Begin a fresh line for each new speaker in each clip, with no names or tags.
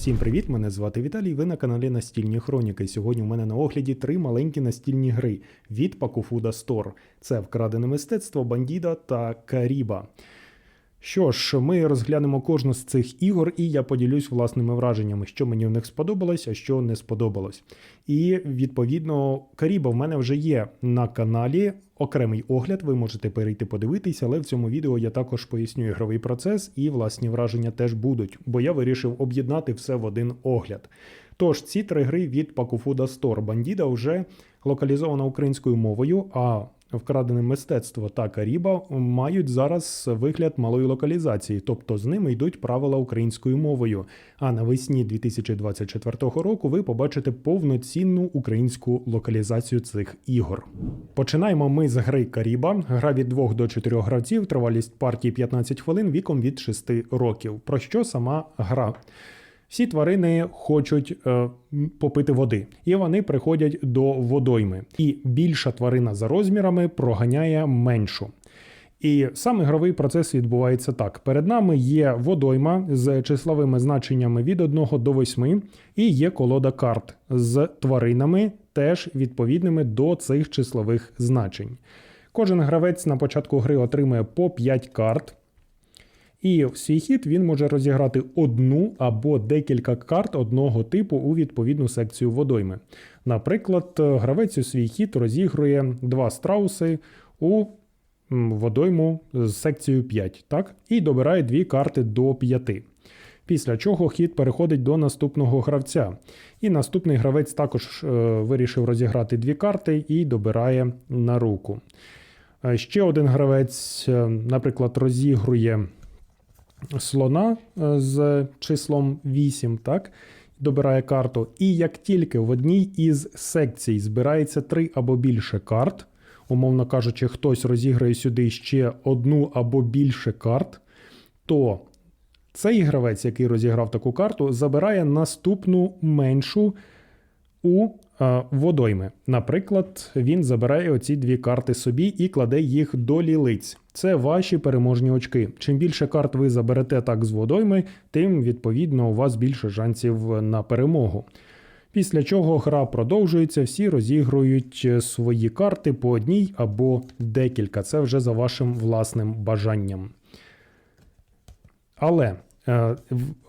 Всім привіт! Мене звати Віталій. Ви на каналі Настільні Хроніки. Сьогодні у мене на огляді три маленькі настільні гри від Пакуфуда Стор. Це вкрадене мистецтво, бандіда та Каріба. Що ж, ми розглянемо кожну з цих ігор, і я поділюсь власними враженнями, що мені в них сподобалось, а що не сподобалось. І відповідно, Каріба в мене вже є на каналі. Окремий огляд, ви можете перейти подивитися, але в цьому відео я також поясню ігровий процес і власні враження теж будуть, бо я вирішив об'єднати все в один огляд. Тож, ці три гри від Пакуфуда Store Бандіда вже локалізована українською мовою, а вкрадене мистецтво та Каріба мають зараз вигляд малої локалізації, тобто з ними йдуть правила українською мовою. А навесні 2024 року ви побачите повноцінну українську локалізацію цих ігор. Починаємо ми з гри Каріба. Гра від 2 до 4 гравців, тривалість партії 15 хвилин, віком від 6 років. Про що сама гра? Всі тварини хочуть е, попити води, і вони приходять до водойми. І більша тварина за розмірами проганяє меншу. І сам ігровий процес відбувається так: перед нами є водойма з числовими значеннями від 1 до 8, і є колода карт з тваринами, теж відповідними до цих числових значень. Кожен гравець на початку гри отримує по 5 карт. І в свій хід він може розіграти одну або декілька карт одного типу у відповідну секцію водойми. Наприклад, гравець у свій хід розігрує два страуси у водойму з секцією 5, так? і добирає дві карти до 5. Після чого хід переходить до наступного гравця. І наступний гравець також е, вирішив розіграти дві карти і добирає на руку. Е, Ще один гравець, е, наприклад, розігрує слона е, з числом 8, так? Добирає карту. І як тільки в одній із секцій збирається 3 або більше карт, умовно кажучи, хтось розіграє сюди ще одну або більше карт, то цей гравець, який розіграв таку карту, забирає наступну меншу у водойми. Наприклад, він забирає оці дві карти собі і кладе їх до лілиць. Це ваші переможні очки. Чим більше карт ви заберете так з водойми, тим відповідно у вас більше шансів на перемогу. Після чого гра продовжується, всі розігрують свої карти по одній або декілька. Це вже за вашим власним бажанням. Але е,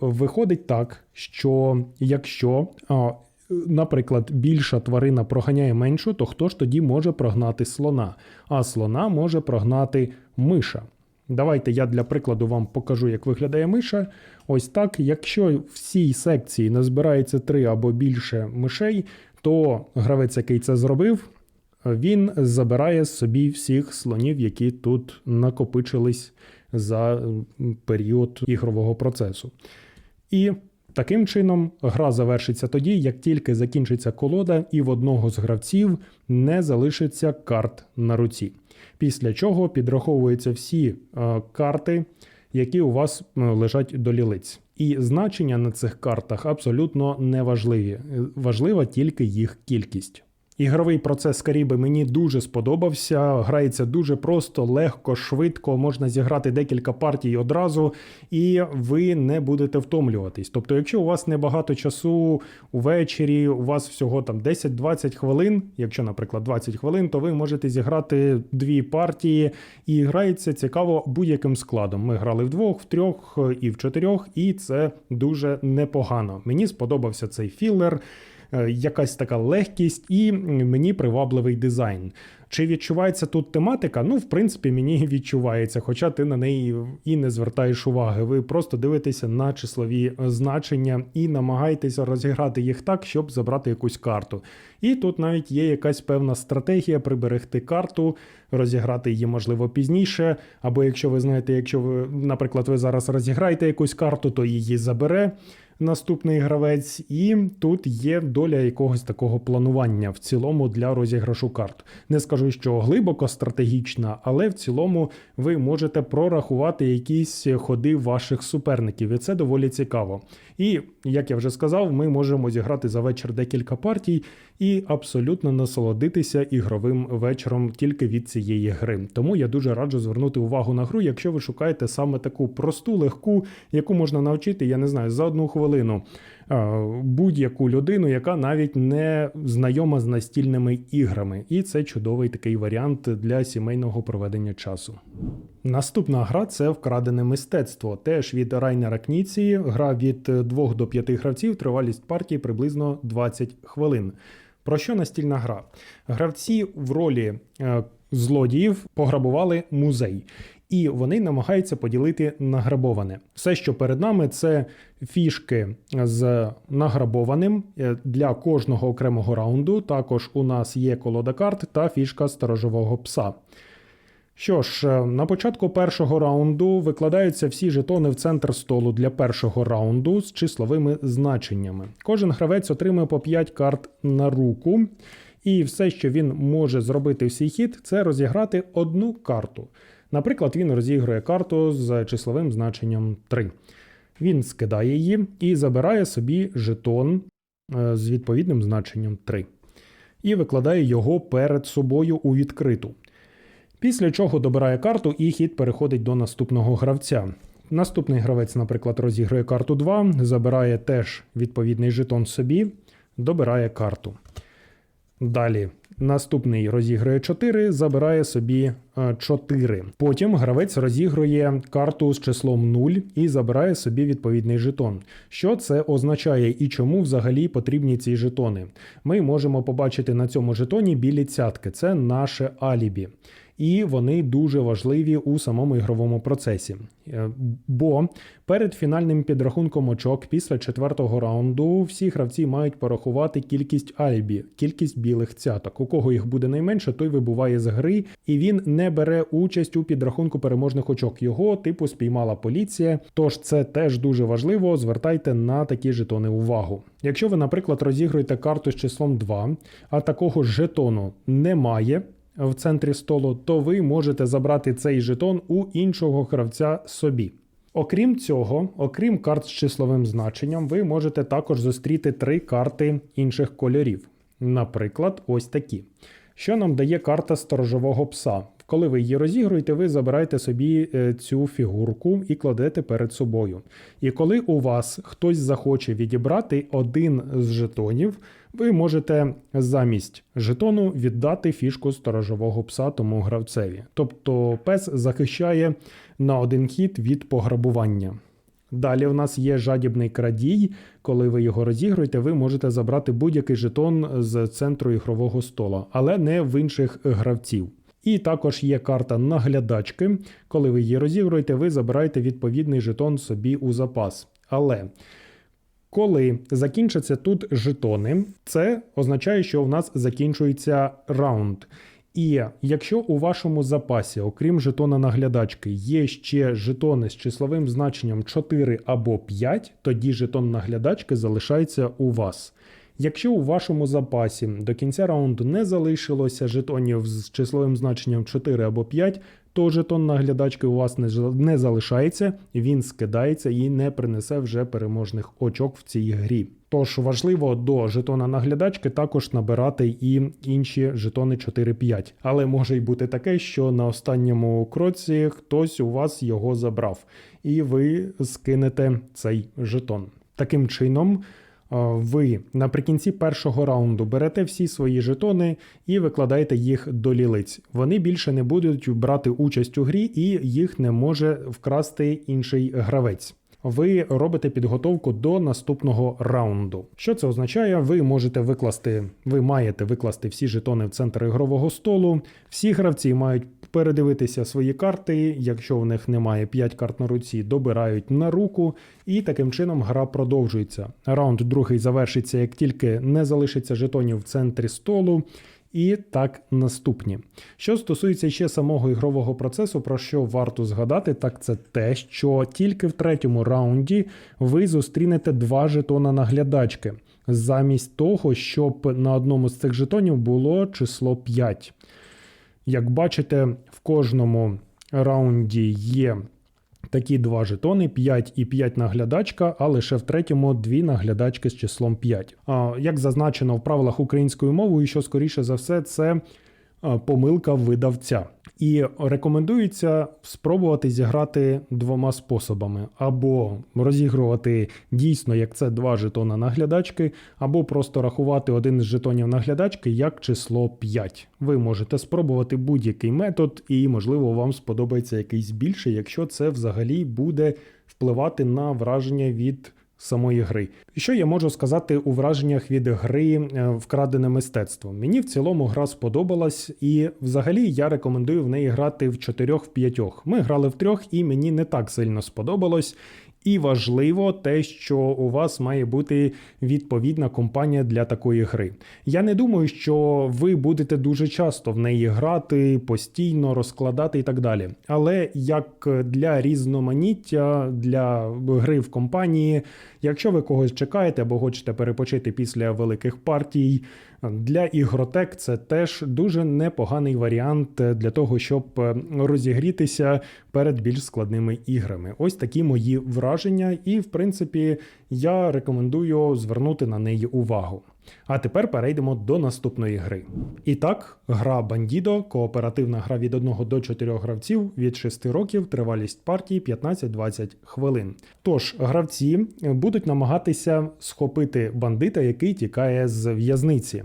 виходить так, що якщо, а, наприклад, більша тварина проганяє меншу, то хто ж тоді може прогнати слона? А слона може прогнати миша. Давайте я для прикладу вам покажу, як виглядає миша. Ось так. Якщо в цій секції назбирається три або більше мишей, то гравець, який це зробив, він забирає собі всіх слонів, які тут накопичились за період ігрового процесу. І таким чином гра завершиться тоді, як тільки закінчиться колода, і в одного з гравців не залишиться карт на руці. Після чого підраховуються всі е, карти, які у вас е, лежать до лілиць. І значення на цих картах абсолютно не важливі. Е, Важлива тільки їх кількість. Ігровий процес Каріби мені дуже сподобався. Грається дуже просто, легко, швидко. Можна зіграти декілька партій одразу, і ви не будете втомлюватись. Тобто, якщо у вас небагато часу увечері, у вас всього там 10-20 хвилин, якщо, наприклад, 20 хвилин, то ви можете зіграти дві партії, і грається цікаво будь-яким складом. Ми грали вдвох, в трьох і в чотирьох, і це дуже непогано. Мені сподобався цей філер якась така легкість і мені привабливий дизайн. Чи відчувається тут тематика? Ну, в принципі, мені відчувається, хоча ти на неї і не звертаєш уваги. Ви просто дивитеся на числові значення і намагаєтеся розіграти їх так, щоб забрати якусь карту. І тут навіть є якась певна стратегія приберегти карту, розіграти її можливо пізніше. Або якщо ви знаєте, якщо ви, наприклад, ви зараз розіграєте якусь карту, то її забере наступний гравець, і тут є доля якогось такого планування в цілому для розіграшу карт. Не скажу, що глибоко стратегічна, але в цілому ви можете прорахувати якісь ходи ваших суперників, і це доволі цікаво. І як я вже сказав, ми можемо зіграти за вечір декілька партій і абсолютно насолодитися ігровим вечором тільки від цієї гри. Тому я дуже раджу звернути увагу на гру, якщо ви шукаєте саме таку просту, легку, яку можна навчити, я не знаю, за одну хвилину будь-яку людину, яка навіть не знайома з настільними іграми. І це чудовий такий варіант для сімейного проведення часу. Наступна гра це вкрадене мистецтво. Теж від Райнера Кніці. Гра від 2 до 5 гравців, тривалість партії приблизно 20 хвилин. Про що настільна гра? Гравці в ролі е, злодіїв пограбували музей. І вони намагаються поділити награбоване. Все, що перед нами, це фішки з награбованим е, для кожного окремого раунду. Також у нас є колода карт та фішка сторожового пса. Що ж, е, на початку першого раунду викладаються всі жетони в центр столу для першого раунду з числовими значеннями. Кожен гравець отримує по 5 карт на руку, і все, що він може зробити в свій хід, це розіграти одну карту. Наприклад, він розігрує карту з числовим значенням 3. Він скидає її і забирає собі жетон е, з відповідним значенням 3. І викладає його перед собою у відкриту. Після чого добирає карту і хід переходить до наступного гравця. Наступний гравець, наприклад, розігрує карту 2, забирає теж відповідний жетон собі, добирає карту. Далі наступний розігрує 4, забирає собі 4. Потім гравець розігрує карту з числом 0 і забирає собі відповідний жетон. Що це означає і чому взагалі потрібні ці жетони? Ми можемо побачити на цьому жетоні білі цятки. Це наше алібі і вони дуже важливі у самому ігровому процесі. Е, бо перед фінальним підрахунком очок після четвертого раунду всі гравці мають порахувати кількість альбі, кількість білих цяток. У кого їх буде найменше, той вибуває з гри, і він не бере участь у підрахунку переможних очок. Його типу спіймала поліція. Тож це теж дуже важливо. Звертайте на такі жетони увагу. Якщо ви, наприклад, розігруєте карту з числом 2, а такого жетону немає в центрі столу, то ви можете забрати цей жетон у іншого гравця собі. Окрім цього, окрім карт з числовим значенням, ви можете також зустріти три карти інших кольорів. Наприклад, ось такі. Що нам дає карта сторожового пса? Коли ви її розігруєте, ви забираєте собі е, цю фігурку і кладете перед собою. І коли у вас хтось захоче відібрати один з жетонів, ви можете замість жетону віддати фішку сторожового пса тому гравцеві. Тобто пес захищає на один хід від пограбування. Далі у нас є жадібний крадій. Коли ви його розігруєте, ви можете забрати будь-який жетон з центру ігрового стола, але не в інших гравців. І також є карта наглядачки. Коли ви її розігруєте, ви забираєте відповідний жетон собі у запас. Але коли закінчаться тут жетони, це означає, що у нас закінчується раунд. І якщо у вашому запасі, окрім жетона наглядачки, є ще жетони з числовим значенням 4 або 5, тоді жетон наглядачки залишається у вас. Якщо у вашому запасі до кінця раунду не залишилося жетонів з числовим значенням 4 або 5, то жетон наглядачки у вас не залишається, він скидається і не принесе вже переможних очок в цій грі. Тож важливо до жетона наглядачки також набирати і інші жетони 4-5. Але може й бути таке, що на останньому кроці хтось у вас його забрав, і ви скинете цей жетон. Таким чином ви наприкінці першого раунду берете всі свої жетони і викладаєте їх до лілиць. Вони більше не будуть брати участь у грі, і їх не може вкрасти інший гравець. Ви робите підготовку до наступного раунду. Що це означає? Ви можете викласти, ви маєте викласти всі жетони в центр ігрового столу. Всі гравці мають передивитися свої карти. Якщо в них немає 5 карт на руці, добирають на руку, і таким чином гра продовжується. Раунд другий завершиться, як тільки не залишиться жетонів в центрі столу. І так наступні. Що стосується ще самого ігрового процесу, про що варто згадати, так це те, що тільки в третьому раунді ви зустрінете два жетона наглядачки, замість того, щоб на одному з цих жетонів було число 5. Як бачите, в кожному раунді є такі два жетони: 5 і 5 наглядачка, а лише в третьому дві наглядачки з числом 5. А, Як зазначено в правилах українською мовою, що скоріше за все, це помилка видавця. І рекомендується спробувати зіграти двома способами: або розігрувати дійсно, як це два жетона наглядачки, або просто рахувати один з жетонів наглядачки як число 5. Ви можете спробувати будь-який метод, і, можливо, вам сподобається якийсь більший, якщо це взагалі буде впливати на враження від самої гри. Що я можу сказати у враженнях від гри е, вкрадене мистецтво? Мені в цілому гра сподобалась, і взагалі я рекомендую в неї грати в чотирьох в п'ятьох. Ми грали в трьох, і мені не так сильно сподобалось. І важливо те, що у вас має бути відповідна компанія для такої гри. Я не думаю, що ви будете дуже часто в неї грати, постійно розкладати і так далі. Але як для різноманіття, для гри в компанії, якщо ви когось чекаєте або хочете перепочити після великих партій, для ігротек це теж дуже непоганий варіант для того, щоб розігрітися перед більш складними іграми. Ось такі мої враження, і в принципі я рекомендую звернути на неї увагу. А тепер перейдемо до наступної гри. І так, гра Bandido, кооперативна гра від 1 до 4 гравців від 6 років, тривалість партії 15-20 хвилин. Тож гравці будуть намагатися схопити бандита, який тікає з в'язниці.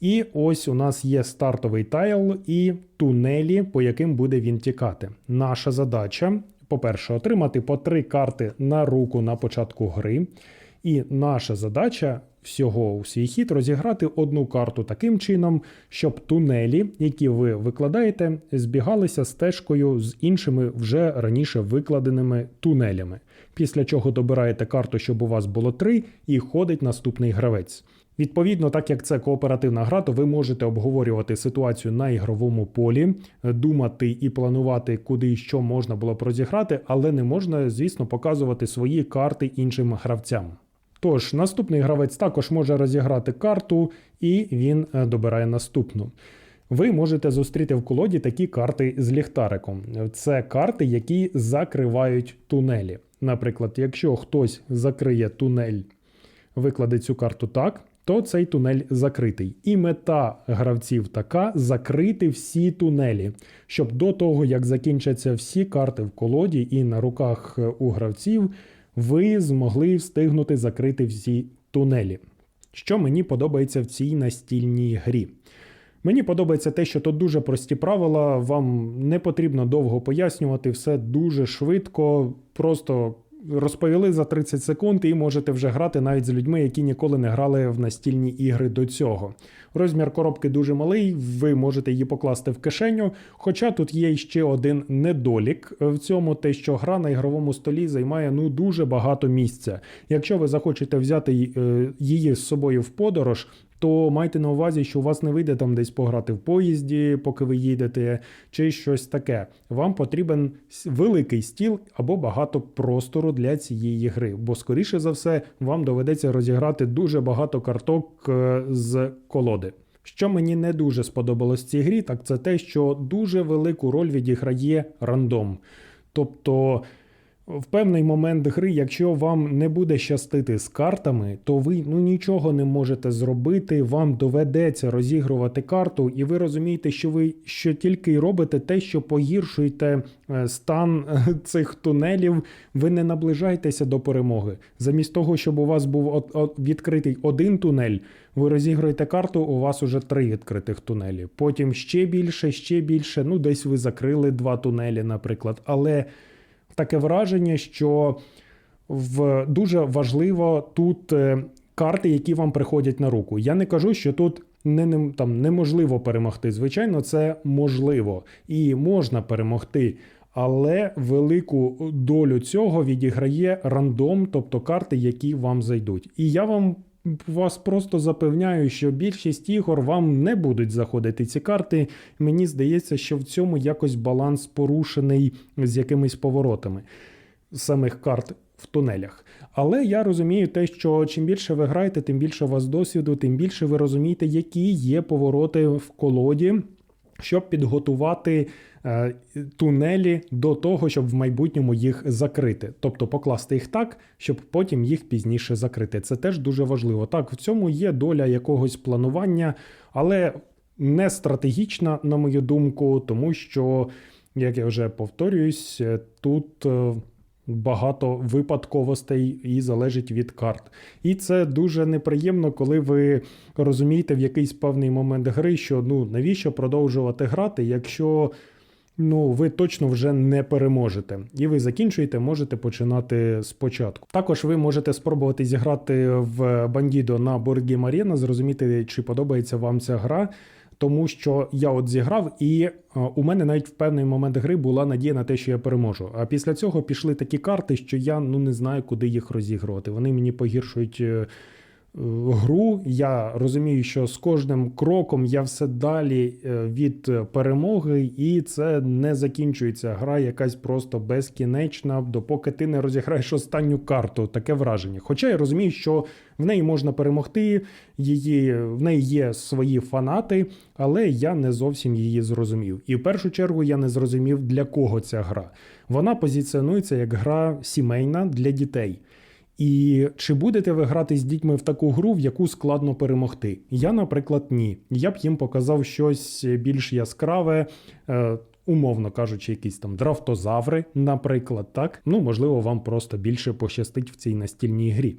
І ось у нас є стартовий тайл і тунелі, по яким буде він тікати. Наша задача, по-перше, отримати по три карти на руку на початку гри. І наша задача всього у свій хід розіграти одну карту таким чином, щоб тунелі, які ви викладаєте, збігалися стежкою з іншими вже раніше викладеними тунелями. Після чого добираєте карту, щоб у вас було три, і ходить наступний гравець. Відповідно, так як це кооперативна гра, то ви можете обговорювати ситуацію на ігровому полі, думати і планувати, куди і що можна було б розіграти, але не можна, звісно, показувати свої карти іншим гравцям. Тож, наступний гравець також може розіграти карту, і він е, добирає наступну. Ви можете зустріти в колоді такі карти з ліхтариком. Це карти, які закривають тунелі. Наприклад, якщо хтось закриє тунель, викладе цю карту так, то цей тунель закритий. І мета гравців така закрити всі тунелі, щоб до того, як закінчаться всі карти в колоді і на руках е, у гравців, ви змогли встигнути закрити всі тунелі. Що мені подобається в цій настільній грі. Мені подобається те, що тут дуже прості правила, вам не потрібно довго пояснювати, все дуже швидко, просто розповіли за 30 секунд і можете вже грати навіть з людьми, які ніколи не грали в настільні ігри до цього. Розмір коробки дуже малий, ви можете її покласти в кишеню. Хоча тут є ще один недолік в цьому, те, що гра на ігровому столі займає ну дуже багато місця. Якщо ви захочете взяти е, її з собою в подорож, то майте на увазі, що у вас не вийде там десь пограти в поїзді, поки ви їдете, чи щось таке. Вам потрібен великий стіл або багато простору для цієї гри, бо, скоріше за все, вам доведеться розіграти дуже багато карток е, з колоди. Що мені не дуже сподобалось в цій грі, так це те, що дуже велику роль відіграє рандом. Тобто. В певний момент гри, якщо вам не буде щастити з картами, то ви ну нічого не можете зробити. Вам доведеться розігрувати карту, і ви розумієте, що ви що тільки робите те, що погіршуєте е, стан е, цих тунелів, ви не наближаєтеся до перемоги. Замість того, щоб у вас був відкритий один тунель, ви розігруєте карту, у вас уже три відкритих тунелі. Потім ще більше, ще більше. Ну, десь ви закрили два тунелі, наприклад. Але таке враження, що в дуже важливо тут е, карти, які вам приходять на руку. Я не кажу, що тут не, там неможливо перемогти. Звичайно, це можливо і можна перемогти. Але велику долю цього відіграє рандом, тобто карти, які вам зайдуть. І я вам вас просто запевняю, що більшість ігор вам не будуть заходити ці карти. Мені здається, що в цьому якось баланс порушений з якимись поворотами самих карт в тунелях. Але я розумію те, що чим більше ви граєте, тим більше у вас досвіду, тим більше ви розумієте, які є повороти в колоді, щоб підготувати. Е, тунелі до того, щоб в майбутньому їх закрити, тобто покласти їх так, щоб потім їх пізніше закрити. Це теж дуже важливо. Так, в цьому є доля якогось планування, але не стратегічна, на мою думку, тому що, як я вже повторююсь, е, тут. е, Багато випадковостей і залежить від карт. І це дуже неприємно, коли ви розумієте в якийсь певний момент гри, що ну навіщо продовжувати грати, якщо ну ви точно вже не переможете. І ви закінчуєте, можете починати спочатку. Також ви можете спробувати зіграти в Бандідо на Board Game зрозуміти, чи подобається вам ця гра. Тому що я от зіграв, і е, у мене навіть в певний момент гри була надія на те, що я переможу. А після цього пішли такі карти, що я ну не знаю, куди їх розігрувати. Вони мені погіршують е, гру. Я розумію, що з кожним кроком я все далі е, від перемоги, і це не закінчується. Гра якась просто безкінечна, допоки ти не розіграєш останню карту. Таке враження. Хоча я розумію, що в неї можна перемогти, її в неї є свої фанати, але я не зовсім її зрозумів. І в першу чергу я не зрозумів, для кого ця гра. Вона позиціонується як гра сімейна для дітей. І чи будете ви грати з дітьми в таку гру, в яку складно перемогти? Я, наприклад, ні. Я б їм показав щось більш яскраве. Е, Умовно кажучи, якісь там драфтозаври, наприклад, так ну можливо, вам просто більше пощастить в цій настільній грі.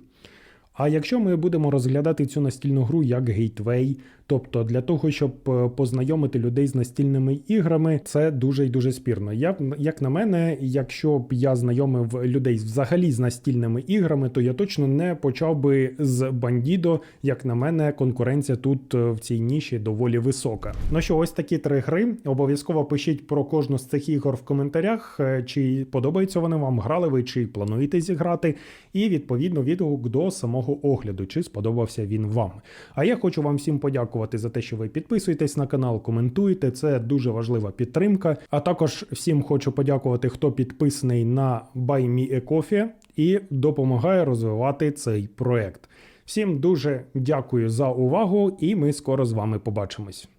А якщо ми будемо розглядати цю настільну гру як гейтвей, тобто для того, щоб е, познайомити людей з настільними іграми, це дуже і дуже спірно. Я, як на мене, якщо б я знайомив людей взагалі з настільними іграми, то я точно не почав би з Бандідо. Як на мене, конкуренція тут е, в цій ніші доволі висока. Ну що, ось такі три гри. Обов'язково пишіть про кожну з цих ігор в коментарях, е, чи подобаються вони вам, грали ви, чи плануєте зіграти, і відповідно відгук до самого огляду, чи сподобався він вам. А я хочу вам всім подякувати за те, що ви підписуєтесь на канал, коментуєте. Це дуже важлива підтримка. А також всім хочу подякувати, хто підписаний на Buy Me a Coffee і допомагає розвивати цей проект. Всім дуже дякую за увагу, і ми скоро з вами побачимось.